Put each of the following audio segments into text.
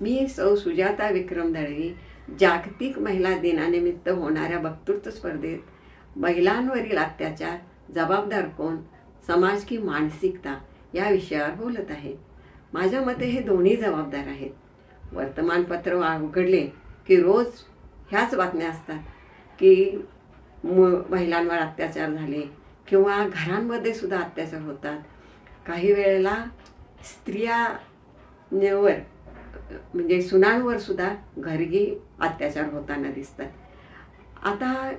मी सौ सुजाता विक्रम दळवी जागतिक महिला दिनानिमित्त होणाऱ्या वक्तृत्व स्पर्धेत महिलांवरील अत्याचार जबाबदार कोण समाज की मानसिकता या विषयावर बोलत आहे. माझ्या मते हे दोन्ही जबाबदार आहेत. वर्तमानपत्र वा- उघडले की रोज ह्याच बातम्या असतात की मु महिलांवर अत्याचार झाले किंवा घरांमध्ये सुद्धा अत्याचार होतात. काही वेळेला स्त्रियांवर म्हणजे सुनांवर सुद्धा घरगी अत्याचार होताना दिसतात. आता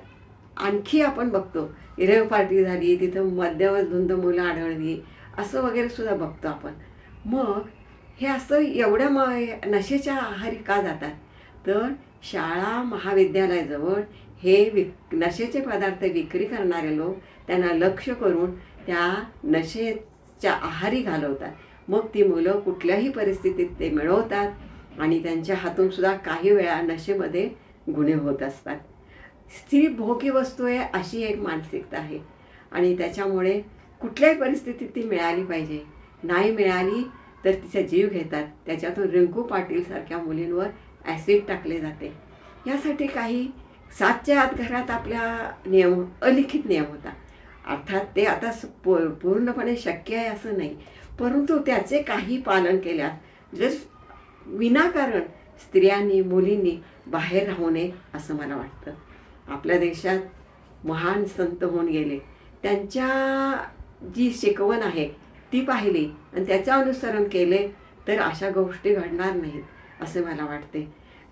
आणखी आपण बघतो रेव पार्टी झाली तिथं मध्यमधुंद मुलं आढळली असं वगैरे सुद्धा बघतो आपण. मग हे असं एवढ्या म नशेच्या आहारी का जातात? तर शाळा महाविद्यालयाजवळ हे विक नशेचे पदार्थ विक्री करणारे लोक त्यांना लक्ष करून त्या नशेच्या आहारी घालवतात. मग ती मुलं कुठल्याही परिस्थितीत ते मिळवतात आणि त्यांच्या हातून सुद्धा काही वेळा नशेमध्ये गुन्हे होत असतात. स्त्री भोगी वस्तू आहे अशी एक मानसिकता आहे. आणि त्याच्यामुळे कुठल्याही परिस्थितीत ती मिळाली पाहिजे. नाही मिळाली तर तिचा जीव घेतात. त्याच्यातून रिंकू पाटीलसारख्या मुलींवर ॲसिड टाकले जाते. यासाठी काही सातच्या आत घरात आपल्या नियम अलिखित नियम होता. अर्थात ते आता पू पूर्णपणे शक्य आहे असं नाही. परंतु त्याचे काही पालन केल्यास जर विनाकारण स्त्रियांनी मुलींनी बाहेर राहू नये असं मला वाटतं. आपल्या देशात महान संत होऊन गेले. त्यांच्या जी शिकवण आहे ती पाहिली आणि त्याचं अनुसरण केले तर अशा गोष्टी घडणार नाहीत असे मला वाटते.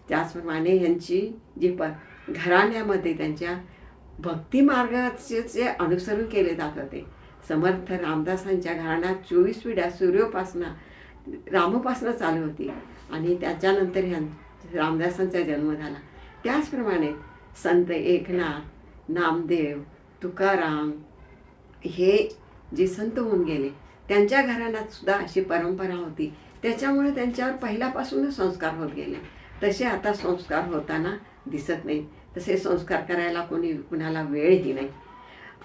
त्याचप्रमाणे यांची जी प घराण्यामध्ये त्यांच्या भक्तिमार्गाचे जे अनुसरण केले जात होते समर्थ रामदासांच्या घराण्यात चोवीस पिढ्या सूर्योपासना रामोपासना चालू होती. आणि त्याच्यानंतर ह्या रामदासांचा जन्म झाला. त्याचप्रमाणे संत एकनाथ नामदेव तुकाराम हे जे संत होऊन गेले त्यांच्या घराण्यात सुद्धा अशी परंपरा होती. त्याच्यामुळे त्यांच्यावर पहिल्यापासूनच संस्कार होत गेले. तसे आता संस्कार होताना दिसत नाही तसे संस्कार करायला कोणी कुणाला वेळही नाही.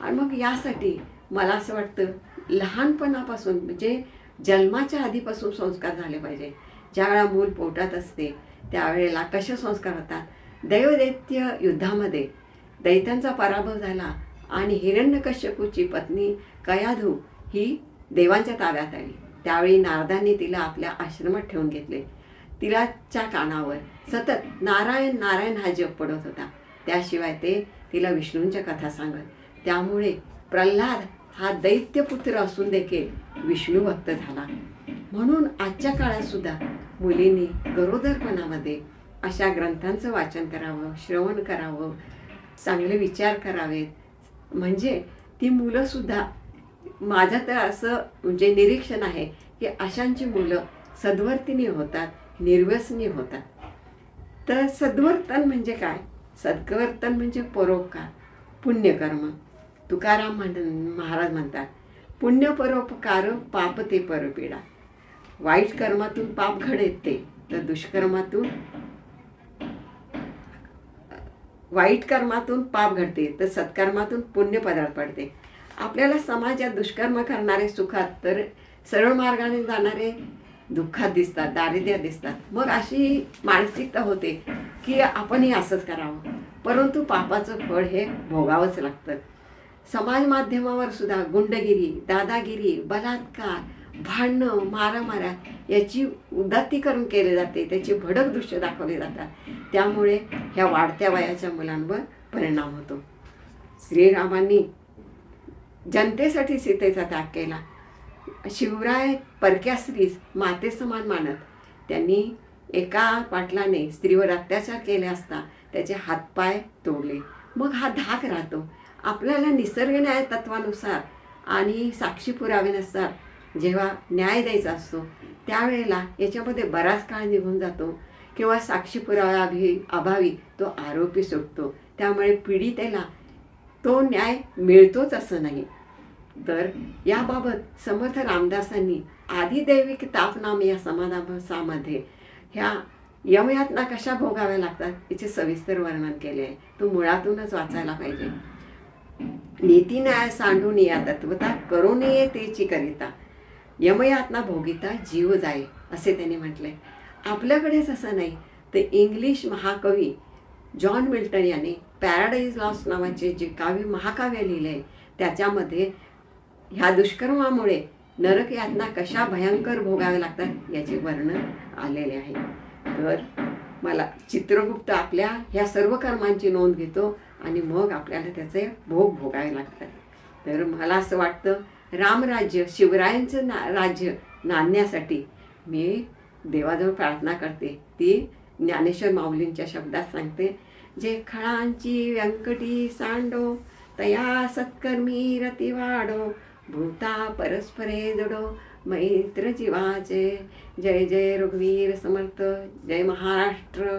आणि मग यासाठी मला असं वाटतं लहानपणापासून म्हणजे जन्माच्या आधीपासून संस्कार झाले पाहिजे. ज्यावेळा मूल पोटात असते त्यावेळेला कसे संस्कार होतात? दैवदैत्य युद्धामध्ये दैत्यांचा पराभव झाला आणि हिरण्यकश्यपूची पत्नी कयाधू ही देवांच्या ताब्यात आली. त्यावेळी नारदांनी तिला आपल्या आश्रमात ठेवून घेतले. तिलाच्या कानावर सतत नारायण नारायण हा जप पडत होता. त्याशिवाय ते तिला विष्णूंच्या कथा सांगत. त्यामुळे प्रल्हाद हा दैत्यपुत्र असून देखील विष्णू भक्त झाला. म्हणून आजच्या काळात सुद्धा मुलींनी गरोदरपणामध्ये अशा ग्रंथांचं वाचन करावं श्रवण करावं चांगले विचार करावेत. म्हणजे ती मुलंसुद्धा माझं तर असं म्हणजे निरीक्षण आहे की अशांची मुलं सद्वर्तिनी होतात निर्व्यसनी होतात. तर सद्वर्तन म्हणजे काय? सद्वर्तन म्हणजे परोपकार पुण्यकर्म. तुकाराम म्हण महाराज म्हणतात पुण्य परोपकार पाप ते परपीडा. वाईट कर्मातून पाप घडेत ते तर दुष्कर्मातून वाईट कर्मातून पाप घडते तर सत्कर्मातून पुण्य पदार्थ पडते. आपल्याला समाजात दुष्कर्म करणारे सुखात तर सरळ मार्गाने जाणारे दुःखात दिसतात दारिद्र्यात दिसतात. मग अशी मानसिकता होते की आपणही असंच करावं. परंतु पापाचं फळ हे भोगावंच लागतं. समाज माध्यमावर सुद्धा गुंडगिरी दादागिरी बलात्कार भांडणं मारामाऱ्या याची उदात्तीकरण केले जाते. त्याची भडक दृश्य दाखवले जातात. त्यामुळे ह्या वाढत्या वयाच्या मुलांवर परिणाम होतो. श्रीरामांनी जनतेसाठी सीतेचा त्याग केला. शिवराय परक्या स्त्रीस मातेसमान मानत. त्यांनी एका पाटलाने स्त्रीवर अत्याचार केले असता त्याचे हातपाय तोडले. मग हा धाक राहतो. आपल्याला निसर्ग न्याय तत्वानुसार आणि साक्षी पुराव्यानुसार जेव्हा न्याय द्यायचा असतो त्यावेळेला याच्यामध्ये बराच काळ निघून जातो. किंवा साक्षी पुराव्याभी अभावी तो आरोपी सुटतो. त्यामुळे पीडितेला तो न्याय मिळतोच असं नाही. तर याबाबत समर्थ रामदासांनी आदिदैविक तापनाम या समाधासामध्ये ह्या यमयातना कशा भोगाव्या लागतात याचे सविस्तर वर्णन केले आहे. तो मुळातूनच वाचायला पाहिजे. नीती न्याय सांडून या तत्वता करू नये तेची करिता. यमयातना भोगिता जीव जाय असे त्यांनी म्हटले. आपल्याकडेच असं नाही तर इंग्लिश महाकवी जॉन मिल्टन यांनी पॅराडाईज लॉस्ट नावाचे जे काव्य महाकाव्य लिहिले आहे त्याच्यामध्ये ह्या दुष्कर्मामुळे नरक यातना कशा भयंकर भोगाव्या लागतात याचे वर्णन आलेले आहे. तर मला चित्रगुप्त आपल्या ह्या सर्व कर्मांची नोंद घेतो. आणि मग आपल्याला त्याचे भोग भोगावे लागतात. तर मला असं वाटतं रामराज्य शिवरायांचं ना राज्य नांदण्यासाठी मी देवाजवळ प्रार्थना करते. ती ज्ञानेश्वर माऊलींच्या शब्दात सांगते जे खळांची व्यंकटी सांडो तया सत्कर्मी रती वाढो भूता परस्परे जडो मैत्र जीवाचे जय जय रघुवीर समर्थ जय महाराष्ट्र.